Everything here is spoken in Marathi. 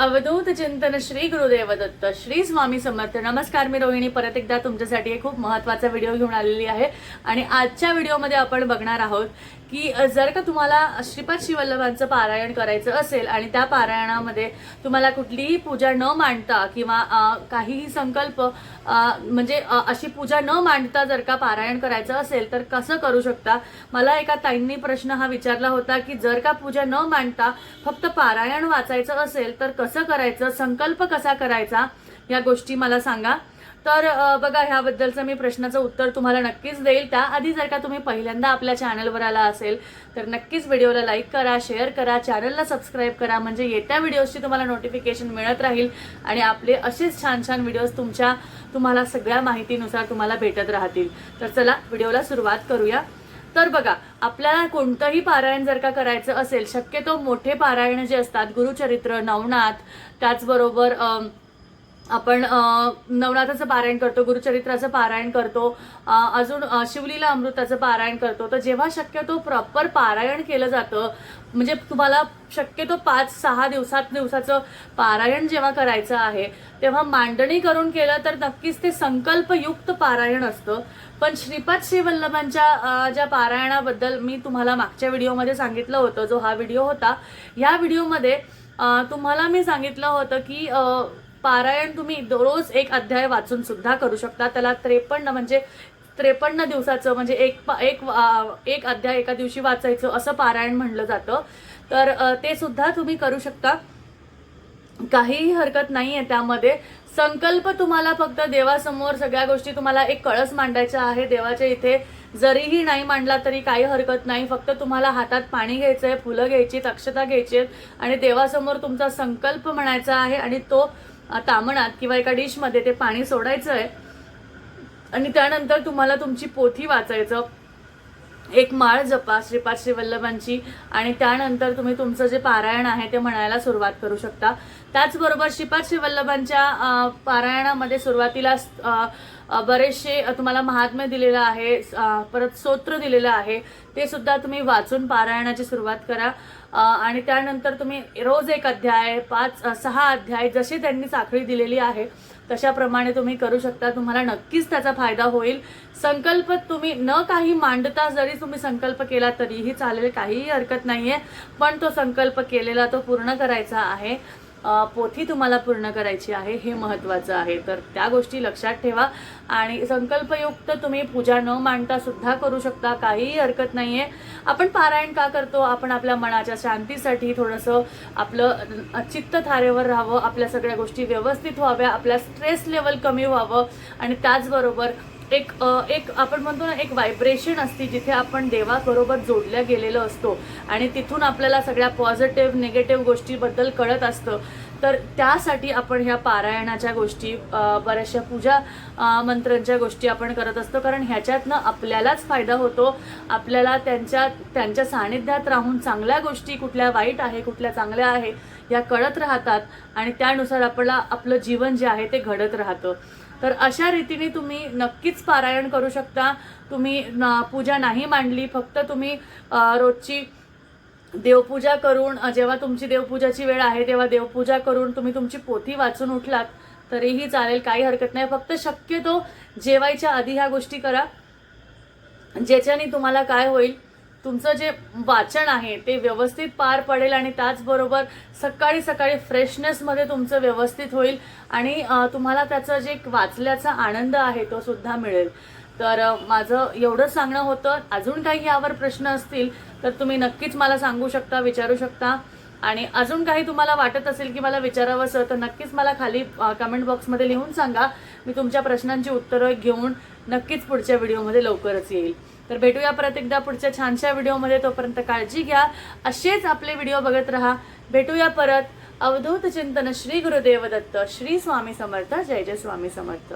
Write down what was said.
अवधूत चिंतन श्री गुरुदेव दत्त श्री स्वामी समर्थ. नमस्कार मी रोहिणी. परत एकदा तुमच्यासाठी एक खूप महत्त्वाचा व्हिडिओ घेऊन आलेली आहे. आणि आजच्या व्हिडिओमध्ये आपण बघणार आहोत की जर का तुम्हाला श्रीपाद शिवल्लभांचं पारायण करायचं असेल आणि त्या पारायणामध्ये तुम्हाला कुठलीही पूजा न मांडता किंवा काहीही संकल्प म्हणजे अशी पूजा न मांडता जर का पारायण करायचं असेल तर कसं करू शकता? मला एका ताईंनी प्रश्न हा विचारला होता की जर का पूजा न मांडता फक्त पारायण वाचायचं असेल तर कसं करायचं? संकल्प कसा करायचा? या गोष्टी मला सांगा. तर बघा ह्याबद्दलचं मी प्रश्नाचं उत्तर तुम्हाला नक्कीच देईल. त्याआधी जर का तुम्ही पहिल्यांदा आपल्या चॅनलवर आला असेल तर नक्कीच व्हिडिओला लाईक करा शेअर करा चॅनलला सबस्क्राईब करा म्हणजे येत्या व्हिडिओजची तुम्हाला नोटिफिकेशन मिळत राहील आणि आपले असेच छान छान व्हिडिओज तुमच्या तुम्हाला सगळ्या माहितीनुसार तुम्हाला भेटत राहतील. तर चला व्हिडिओला सुरुवात करूया. तर बघा आपल्याला कोणतंही पारायण जर का करायचं असेल शक्यतो मोठे पारायण जे असतात गुरुचरित्र नवनाथ त्याचबरोबर आपण नवनाथाचं पारायण करतो गुरुचरित्राचं पारायण करतो अजून शिवलीला अमृताचं पारायण करतो. तर जेव्हा शक्यतो प्रॉपर पारायण केलं जातं म्हणजे तुम्हाला शक्यतो पाच सहा दिवसात दिवसाचं पारायण जेव्हा करायचं आहे तेव्हा मांडणी करून केलं तर नक्कीच ते संकल्पयुक्त पारायण असतं. पण श्रीपाद श्रीवल्लभांच्या ज्या पारायणाबद्दल मी तुम्हाला मागच्या व्हिडिओमध्ये सांगितलं होतं जो हा व्हिडिओ होता ह्या व्हिडिओमध्ये तुम्हाला मी सांगितलं होतं की पारायण तुम्ही रोज एक अध्याय वाचून सुद्धा करू शकता. त्याला त्रेपन्न म्हणजे त्रेपन्न दिवसाचं म्हणजे एक एक एक अध्याय एका दिवशी वाचायचं असं पारायण म्हणलं जातं. तर ते सुद्धा तुम्ही करू शकता. काहीही हरकत नाही आहे त्यामध्ये. संकल्प तुम्हाला फक्त देवासमोर सगळ्या गोष्टी तुम्हाला एक कळस मांडायचा आहे. देवाच्या इथे जरीही नाही मांडला तरी काही हरकत नाही. फक्त तुम्हाला हातात पाणी घ्यायचं आहे फुलं घ्यायची अक्षता घ्यायची आहेत आणि देवासमोर तुमचा संकल्प म्हणायचा आहे आणि तो तामणात किंवा एका डिशमध्ये ते पाणी सोडायचं आहे आणि त्यानंतर तुम्हाला तुमची पोथी वाचायचं. एक माळ जपा श्रीपाद श्रीवल्लभांची आणि त्यानंतर तुम्ही तुमचं जे पारायण आहे ते म्हणायला सुरुवात करू शकता. त्याचबरोबर श्रीपाद श्रीवल्लभांच्या पारायणामध्ये सुरुवातीला बरेचसे तुम्हाला महात्म्य दिलेलं आहे परत स्तोत्र दिलेलं आहे ते सुद्धा तुम्ही वाचून पारायणाची सुरुवात करा. आणि त्यानंतर तुम्ही रोज एक अध्याय पाच सहा अध्याय जशी त्यांनी साखळी दिलेली आहे तशाप्रमाणे तुम्ही करू शकता. तुम्हाला नक्कीच त्याचा फायदा होईल. संकल्प तुम्ही न काही मांडता जरी तुम्ही संकल्प केला तरीही चालेल काहीही हरकत नाही आहे पण तो संकल्प केलेला तो पूर्ण करायचा आहे. पोथी तुम्हाला पूर्ण करायची आहे हे महत्त्वाचं आहे. तर त्या गोष्टी लक्षात ठेवा. आणि संकल्पयुक्त तुम्ही पूजा न मांडता सुद्धा करू शकता काहीही हरकत नाही आहे आपण पारायण का करतो? आपण आपल्या मनाच्या शांतीसाठी थोडंसं आपलं चित्त थारेवर राहावं आपल्या सगळ्या गोष्टी व्यवस्थित व्हाव्या आपल्या स्ट्रेस लेवल कमी व्हावं. आणि त्याचबरोबर एक एक आपण म्हणतो ना एक व्हायब्रेशन असते जिथे आपण देवाबरोबर जोडल्या गेलेलो असतो. आणि तिथून आपल्याला सगळ्या पॉझिटिव्ह निगेटिव्ह गोष्टीबद्दल कळत असतं. तर त्यासाठी आपण ह्या पारायणाच्या गोष्टी बऱ्याचशा पूजा मंत्रांच्या गोष्टी आपण करत असतो. कारण ह्याच्यातनं आपल्यालाच फायदा होतो. आपल्याला त्यांच्या त्यांच्या सानिध्यात राहून चांगल्या गोष्टी कुठल्या वाईट आहे कुठल्या चांगल्या आहे या कळत राहतात. आणि त्यानुसार आपल्याला आपलं जीवन जे आहे ते घडत राहतं. तर अशा रीतीने तुम्ही नक्कीच पारायण करू शकता. तुम्ही न- पूजा नाही मांडली फक्त तुम्ही रोजची देवपूजा करून जेव्हा तुमची देवपूजाची वेळ आहे तेव्हा देवपूजा करून तुम्ही तुमची पोथी वाचून उठलात तरीही चालेल काही हरकत नाही. फक्त शक्यतो जेवायच्या आधी ह्या गोष्टी करा. ज्याच्याने तुम्हाला काय होईल तुमचं जे वाचन आहे ते व्यवस्थित पार पडेल आणि त्याचबरोबर सकाळी सकाळी फ्रेशनेसमध्ये तुमचं व्यवस्थित होईल आणि तुम्हाला त्याचं जे वाचल्याचा आनंद आहे तो सुद्धा मिळेल. तर माझं एवढंच सांगणं होतं. अजून काही यावर प्रश्न असतील तर तुम्ही नक्कीच मला सांगू शकता विचारू शकता. आणि अजून काही तुम्हाला वाटत असेल की मला विचारावंसं तर नक्कीच मला खाली कमेंट बॉक्समध्ये लिहून सांगा. मी तुमच्या प्रश्नांची उत्तरं घेऊन नक्कीच पुढच्या व्हिडिओमध्ये लवकरच येईल. तर भेटूया परत एकदा पुढच्या छानशा व्हिडिओमध्ये. तोपर्यंत काळजी घ्या. असेच आपले व्हिडिओ बघत राहा. भेटूया परत. अवधूत चिंतन श्री गुरुदेव दत्त श्री स्वामी समर्थ. जय जय स्वामी समर्थ.